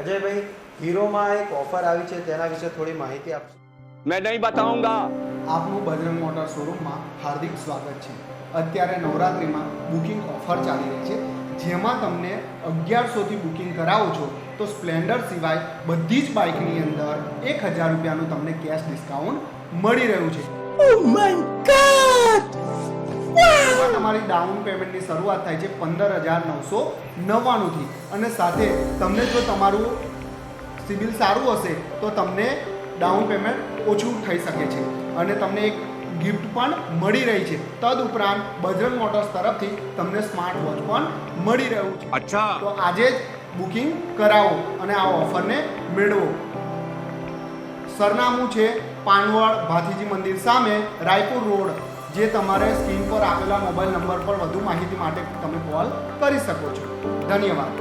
અજયભાઈ હીરોમાં એક ઓફર આવી છે તેના વિશે થોડી માહિતી આપશો? મેં નહીં બતાઉંગા આપનું બજરંગ મોટર શોરૂમમાં હાર્દિક સ્વાગત છે. અત્યારે નવરાત્રિમાં બુકિંગ ઓફર ચાલી રહી છે. જેમાં તમને અગિયારસોથી બુકિંગ કરાવો છો તો સ્પ્લેન્ડર સિવાય બધી જ બાઇકની અંદર એક હજાર રૂપિયાનું તમને કેશ ડિસ્કાઉન્ટ મળી રહ્યું છે. ઓ માય ગોડ તમારી ડાઉન પેમેન્ટની શરૂઆત થાય છે પંદર હજાર નવસો નવ્વાણુંથી. અને સાથે તમને જો તમારું સિબિલ સારું હશે તો તમને ડાઉન પેમેન્ટ ઓછું થઈ શકે છે. અને તમને એક ગિફ્ટ પણ મળી રહી છે. તદ ઉપરાંત બજરંગ મોટર્સ તરફથી તમને સ્માર્ટ વોચ પણ મળી રહ્યું છે. અચ્છા. તો આજે જ બુકિંગ કરાવો અને આ ઓફરને મેળવો. સરનામું છે પાનવડ ભાથીજી મંદિર સામે રાયપુર રોડ. જે તમારે સ્ક્રીન પર આપેલા મોબાઈલ નંબર પર વધુ માહિતી માટે તમે કોલ કરી શકો છો. ધન્યવાદ.